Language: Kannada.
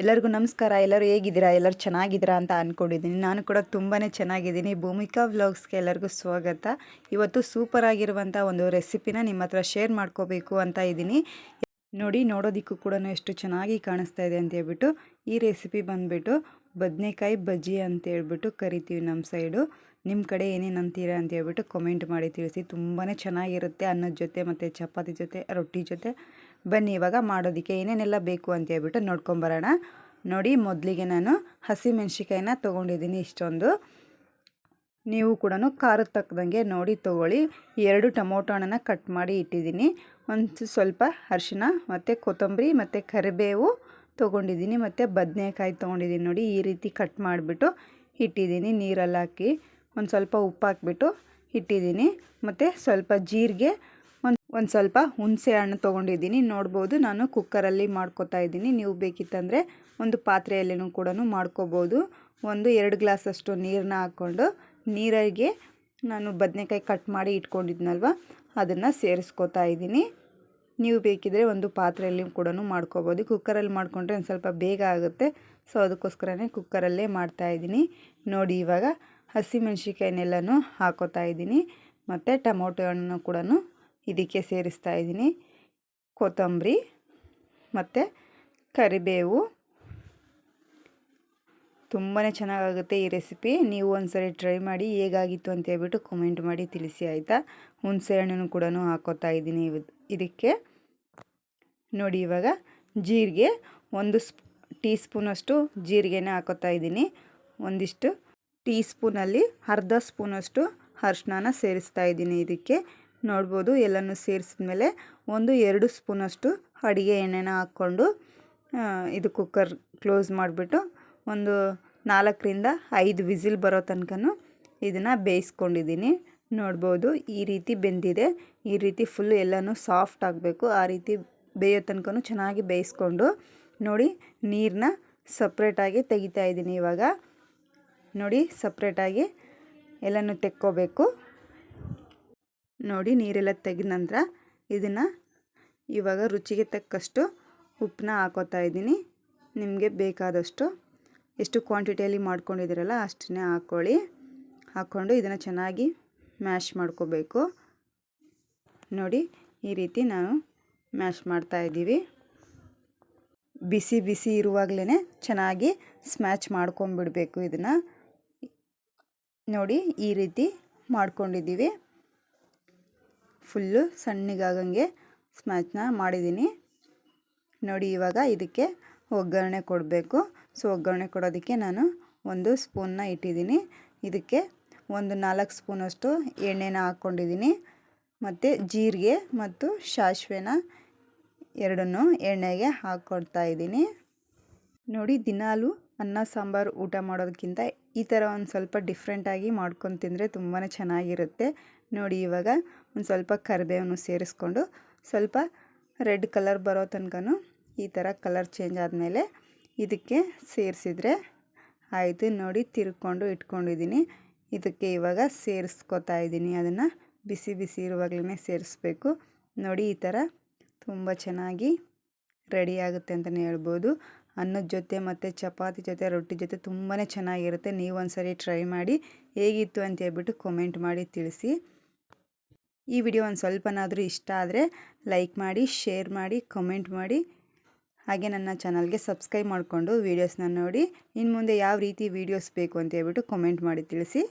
ಎಲ್ಲರಿಗೂ ನಮಸ್ಕಾರ. ಎಲ್ಲರೂ ಹೇಗಿದ್ದೀರಾ? ಎಲ್ಲರೂ ಚೆನ್ನಾಗಿದ್ದೀರಾ ಅಂತ ಅಂದ್ಕೊಂಡಿದ್ದೀನಿ ನಾನು ಕೂಡ ತುಂಬಾ ಚೆನ್ನಾಗಿದ್ದೀನಿ. ಭೂಮಿಕಾ ವ್ಲಾಗ್ಸ್ಗೆ ಎಲ್ಲರಿಗೂ ಸ್ವಾಗತ. ಇವತ್ತು ಸೂಪರ್ ಆಗಿರುವಂಥ ಒಂದು ರೆಸಿಪಿನ ನಿಮ್ಮ ಹತ್ರ ಶೇರ್ ಮಾಡ್ಕೋಬೇಕು ಅಂತ ಇದ್ದೀನಿ. ನೋಡಿ, ನೋಡೋದಕ್ಕೂ ಕೂಡ ಎಷ್ಟು ಚೆನ್ನಾಗಿ ಕಾಣಿಸ್ತಾ ಇದೆ ಅಂತ ಹೇಳ್ಬಿಟ್ಟು ಈ ರೆಸಿಪಿ ಬಂದುಬಿಟ್ಟು ಬದನೆಕಾಯಿ ಬಜ್ಜಿ ಅಂತ ಹೇಳ್ಬಿಟ್ಟು ಕರಿತೀವಿ ನಮ್ಮ ಸೈಡು. ನಿಮ್ಮ ಕಡೆ ಏನೇನು ಅಂತೀರಾ ಅಂತ ಹೇಳ್ಬಿಟ್ಟು ಕಮೆಂಟ್ ಮಾಡಿ ತಿಳಿಸಿ. ತುಂಬಾ ಚೆನ್ನಾಗಿರುತ್ತೆ ಅನ್ನದ ಜೊತೆ ಮತ್ತು ಚಪಾತಿ ಜೊತೆ, ರೊಟ್ಟಿ ಜೊತೆ. ಬನ್ನಿ, ಇವಾಗ ಮಾಡೋದಕ್ಕೆ ಏನೇನೆಲ್ಲ ಬೇಕು ಅಂತ ಹೇಳ್ಬಿಟ್ಟು ನೋಡ್ಕೊಂಬರೋಣ. ನೋಡಿ, ಮೊದಲಿಗೆ ನಾನು ಹಸಿ ಮೆಣ್ಸಿಕಾಯಿನ ತೊಗೊಂಡಿದ್ದೀನಿ ಇಷ್ಟೊಂದು. ನೀವು ಕೂಡ ಖಾರದ ತಕ್ಕದಂಗೆ ನೋಡಿ, ತೊಗೊಳ್ಳಿ. ಎರಡು ಟೊಮೊಟೊ ಹಣ್ಣನ್ನು ಕಟ್ ಮಾಡಿ ಇಟ್ಟಿದ್ದೀನಿ. ಒಂದು ಸ್ವಲ್ಪ ಅರಿಶಿನ ಮತ್ತು ಕೊತ್ತಂಬರಿ, ಮತ್ತು ಕರಿಬೇವು ತೊಗೊಂಡಿದ್ದೀನಿ, ಮತ್ತು ಬದನೆಕಾಯಿ ತೊಗೊಂಡಿದ್ದೀನಿ ನೋಡಿ, ಈ ರೀತಿ ಕಟ್ ಮಾಡಿಬಿಟ್ಟು ಇಟ್ಟಿದ್ದೀನಿ ನೀರಲ್ಲಿ ಹಾಕಿ. ಒಂದು ಸ್ವಲ್ಪ ಉಪ್ಪು ಹಾಕ್ಬಿಟ್ಟು ಇಟ್ಟಿದ್ದೀನಿ, ಮತ್ತು ಸ್ವಲ್ಪ ಜೀರಿಗೆ ಒಂದು ಸ್ವಲ್ಪ ಹುಣಸೆ ಹಣ್ಣು ತೊಗೊಂಡಿದ್ದೀನಿ. ನೋಡ್ಬೋದು ನಾನು ಕುಕ್ಕರಲ್ಲಿ ಮಾಡ್ಕೊತಾ ಇದ್ದೀನಿ. ನೀವು ಬೇಕಿತ್ತಂದರೆ ಒಂದು ಪಾತ್ರೆಯಲ್ಲಿನೂ ಕೂಡ ಮಾಡ್ಕೋಬೋದು. ಒಂದು ಎರಡು ಗ್ಲಾಸಷ್ಟು ನೀರನ್ನ ಹಾಕ್ಕೊಂಡು ನೀರಿಗೆ ನಾನು ಬದನೆಕಾಯಿ ಕಟ್ ಮಾಡಿ ಇಟ್ಕೊಂಡಿದ್ನಲ್ವ? ಅದನ್ನು ಸೇರಿಸ್ಕೋತಾ ಇದ್ದೀನಿ. ನೀವು ಬೇಕಿದ್ರೆ ಒಂದು ಪಾತ್ರೆಯಲ್ಲಿ ಕೂಡ ಮಾಡ್ಕೋಬೋದು. ಕುಕ್ಕರಲ್ಲಿ ಮಾಡಿಕೊಂಡ್ರೆ ಒಂದು ಸ್ವಲ್ಪ ಬೇಗ ಆಗುತ್ತೆ. ಸೊ, ಅದಕ್ಕೋಸ್ಕರನೇ ಕುಕ್ಕರಲ್ಲೇ ಮಾಡ್ತಾಯಿದ್ದೀನಿ ನೋಡಿ, ಇವಾಗ ಹಸಿಮೆಣ್ಸಿಕಾಯಿನೆಲ್ಲನೂ ಹಾಕೋತಾ ಇದ್ದೀನಿ. ಮತ್ತು ಟೊಮೊಟೊ ಹಣ್ಣು ಕೂಡ ಇದಕ್ಕೆ ಸೇರಿಸ್ತಾ ಇದ್ದೀನಿ. ಕೊತ್ತಂಬರಿ ಮತ್ತು ಕರಿಬೇವು. ತುಂಬಾ ಚೆನ್ನಾಗಾಗುತ್ತೆ ಈ ರೆಸಿಪಿ. ನೀವು ಒಂದ್ಸರಿ ಟ್ರೈ ಮಾಡಿ ಹೇಗಾಗಿತ್ತು ಅಂತ ಹೇಳ್ಬಿಟ್ಟು ಕಮೆಂಟ್ ಮಾಡಿ ತಿಳಿಸಿ, ಆಯಿತಾ? ಹುಣಸೆ ಹಣ್ಣನ್ನು ಕೂಡ ಹಾಕೋತಾ ಇದ್ದೀನಿ ಇದಕ್ಕೆ. ನೋಡಿ ಇವಾಗ ಜೀರಿಗೆ ಒಂದು ಸ್ಪ್ ಟೀ ಸ್ಪೂನಷ್ಟು ಜೀರಿಗೆನೇ ಹಾಕೋತಾ ಇದ್ದೀನಿ. ಒಂದಿಷ್ಟು ಟೀ ಸ್ಪೂನಲ್ಲಿ ಅರ್ಧ ಸ್ಪೂನಷ್ಟು ಅರ್ಶಿನ ಸೇರಿಸ್ತಾ ಇದ್ದೀನಿ ಇದಕ್ಕೆ. ನೋಡ್ಬೋದು. ಎಲ್ಲನೂ ಸೇರಿಸಿದ್ಮೇಲೆ ಒಂದು ಎರಡು ಸ್ಪೂನಷ್ಟು ಅಡುಗೆ ಎಣ್ಣೆನ ಹಾಕ್ಕೊಂಡು ಇದು ಕುಕ್ಕರ್ ಕ್ಲೋಸ್ ಮಾಡಿಬಿಟ್ಟು ಒಂದು ನಾಲ್ಕರಿಂದ ಐದು ವಿಸಿಲ್ ಬರೋ ತನಕ ಇದನ್ನು ಬೇಯಿಸ್ಕೊಂಡಿದ್ದೀನಿ. ನೋಡ್ಬೋದು ಈ ರೀತಿ ಬೆಂದಿದೆ. ಈ ರೀತಿ ಫುಲ್ ಎಲ್ಲನೂ ಸಾಫ್ಟ್ ಆಗಬೇಕು. ಆ ರೀತಿ ಬೇಯೋ ತನಕ ಚೆನ್ನಾಗಿ ಬೇಯಿಸ್ಕೊಂಡು ನೋಡಿ ನೀರನ್ನ ಸಪ್ರೇಟಾಗಿ ತೆಗಿತಾ ಇದ್ದೀನಿ ಇವಾಗ. ನೋಡಿ ಸಪ್ರೇಟಾಗಿ ಎಲ್ಲನೂ ತೆಕ್ಕೋಬೇಕು. ನೋಡಿ ನೀರೆಲ್ಲ ತೆಗೆದ ನಂತರ ಇದನ್ನು ಇವಾಗ ರುಚಿಗೆ ತಕ್ಕಷ್ಟು ಉಪ್ಪನ್ನ ಹಾಕೋತಾ ಇದ್ದೀನಿ. ನಿಮಗೆ ಬೇಕಾದಷ್ಟು ಎಷ್ಟು ಕ್ವಾಂಟಿಟಿಯಲ್ಲಿ ಮಾಡ್ಕೊಂಡಿದ್ದೀರಲ್ಲ ಅಷ್ಟನ್ನೇ ಹಾಕ್ಕೊಳ್ಳಿ ಹಾಕ್ಕೊಂಡು ಇದನ್ನು ಚೆನ್ನಾಗಿ ಮ್ಯಾಶ್ ಮಾಡ್ಕೋಬೇಕು. ನೋಡಿ ಈ ರೀತಿ ನಾವು ಮ್ಯಾಶ್ ಮಾಡ್ತಾ ಇದ್ದೀವಿ. ಬಿಸಿ ಬಿಸಿ ಇರುವಾಗಲೇ ಚೆನ್ನಾಗಿ ಸ್ಮ್ಯಾಚ್ ಮಾಡ್ಕೊಂಬಿಡಬೇಕು ಇದನ್ನು. ನೋಡಿ ಈ ರೀತಿ ಮಾಡ್ಕೊಂಡಿದ್ದೀವಿ. ಫುಲ್ಲು ಸಣ್ಣಗಾಗಂಗೆ ಸ್ಮ್ಯಾಚ್ನ ಮಾಡಿದ್ದೀನಿ. ನೋಡಿ ಇವಾಗ ಇದಕ್ಕೆ ಒಗ್ಗರಣೆ ಕೊಡಬೇಕು. ಸೊ, ಒಗ್ಗರಣೆ ಕೊಡೋದಕ್ಕೆ ನಾನು ಒಂದು ಸ್ಪೂನ್ನ ಇಟ್ಟಿದ್ದೀನಿ. ಇದಕ್ಕೆ ಒಂದು ನಾಲ್ಕು ಸ್ಪೂನಷ್ಟು ಎಣ್ಣೆನ ಹಾಕ್ಕೊಂಡಿದ್ದೀನಿ. ಮತ್ತು ಜೀರಿಗೆ ಮತ್ತು ಸಾಸಿವೆನ ಎರಡನ್ನೂ ಎಣ್ಣೆಗೆ ಹಾಕ್ಕೊಡ್ತಾ ಇದ್ದೀನಿ. ನೋಡಿ, ದಿನಾಲು ಅನ್ನ, ಸಾಂಬಾರು, ಊಟ ಮಾಡೋದಕ್ಕಿಂತ ಈ ಥರ ಒಂದು ಸ್ವಲ್ಪ ಡಿಫ್ರೆಂಟಾಗಿ ಮಾಡ್ಕೊಂಡು ತಿಂದರೆ ತುಂಬಾ ಚೆನ್ನಾಗಿರುತ್ತೆ. ನೋಡಿ ಇವಾಗ ಒಂದು ಸ್ವಲ್ಪ ಕರಿಬೇವನ್ನು ಸೇರಿಸ್ಕೊಂಡು ಸ್ವಲ್ಪ ರೆಡ್ ಕಲರ್ ಬರೋ ತನಕನೂ ಈ ಥರ ಕಲರ್ ಚೇಂಜ್ ಆದಮೇಲೆ ಇದಕ್ಕೆ ಸೇರಿಸಿದ್ರೆ ಆಯಿತು ನೋಡಿ ತಿರ್ಕೊಂಡು ಇಟ್ಕೊಂಡಿದ್ದೀನಿ. ಇದಕ್ಕೆ ಇವಾಗ ಸೇರಿಸ್ಕೊತಾ ಇದ್ದೀನಿ. ಅದನ್ನು ಬಿಸಿ ಬಿಸಿ ಇರುವಾಗಲೇ ಸೇರಿಸ್ಬೇಕು. ನೋಡಿ ಈ ಥರ ತುಂಬ ಚೆನ್ನಾಗಿ ರೆಡಿ ಆಗುತ್ತೆ ಅಂತಲೇ ಹೇಳ್ಬೋದು. ಅನ್ನದ ಜೊತೆ ಮತ್ತು ಚಪಾತಿ ಜೊತೆ, ರೊಟ್ಟಿ ಜೊತೆ ತುಂಬಾ ಚೆನ್ನಾಗಿರುತ್ತೆ. ನೀವು ಒಂದ್ಸರಿ ಟ್ರೈ ಮಾಡಿ ಹೇಗಿತ್ತು ಅಂತ ಹೇಳ್ಬಿಟ್ಟು ಕಮೆಂಟ್ ಮಾಡಿ ತಿಳಿಸಿ. ಈ ವಿಡಿಯೋ ಒಂದು ಸ್ವಲ್ಪನಾದರೂ ಇಷ್ಟ ಆದರೆ ಲೈಕ್ ಮಾಡಿ, ಶೇರ್ ಮಾಡಿ, ಕಮೆಂಟ್ ಮಾಡಿ. ಹಾಗೆ ನನ್ನ ಚಾನಲ್ಗೆ ಸಬ್ಸ್ಕ್ರೈಬ್ ಮಾಡಿಕೊಂಡು ವೀಡಿಯೋಸ್ನ ನೋಡಿ. ಇನ್ನು ಮುಂದೆ ಯಾವ ರೀತಿ ವೀಡಿಯೋಸ್ ಬೇಕು ಅಂತ ಹೇಳ್ಬಿಟ್ಟು ಕಮೆಂಟ್ ಮಾಡಿ ತಿಳಿಸಿ.